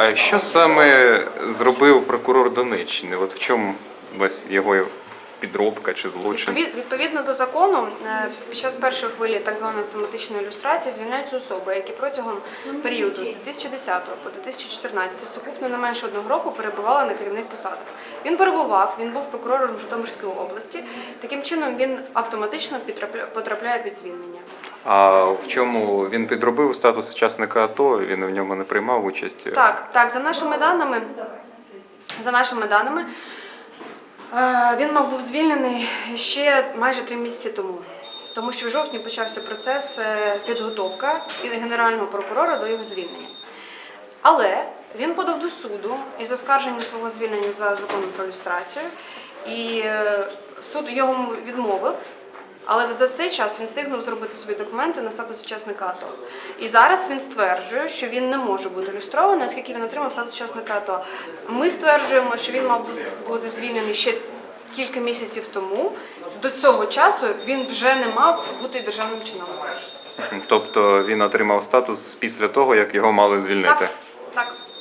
А що саме зробив прокурор Донеччини? От в чому ось його підробка чи злочин? Відповідно до закону, е, під час першої хвилі так званої автоматичної ілюстрації звільняються особи, які протягом періоду з 2010 по 2014 сукупно не менше одного року перебували на керівних посадах. Він перебував, він був прокурором Житомирської області. Таким чином він автоматично потрапляє під звільнення. А в чому він підробив статус учасника АТО? Він в ньому не приймав участь. Так, так, за нашими даними, за нашими даними, е, він мав був звільнений ще майже три місяці тому. Тому що в жовтні почався процес е, підготовка генерального прокурора до його звільнення. Але він подав до суду із оскарженням свого звільнення за законом про люстрацію, і е, суд йому відмовив. Але за цей час він встигнув зробити собі документи на статус учасника АТО. І зараз він стверджує, що він не може бути люстрований, оскільки він отримав статус учасника АТО. Ми стверджуємо, що він мав бути звільнений ще кілька місяців тому. До цього часу він вже не мав бути державним чиновником. Тобто він отримав статус після того, як його мали звільнити. Так.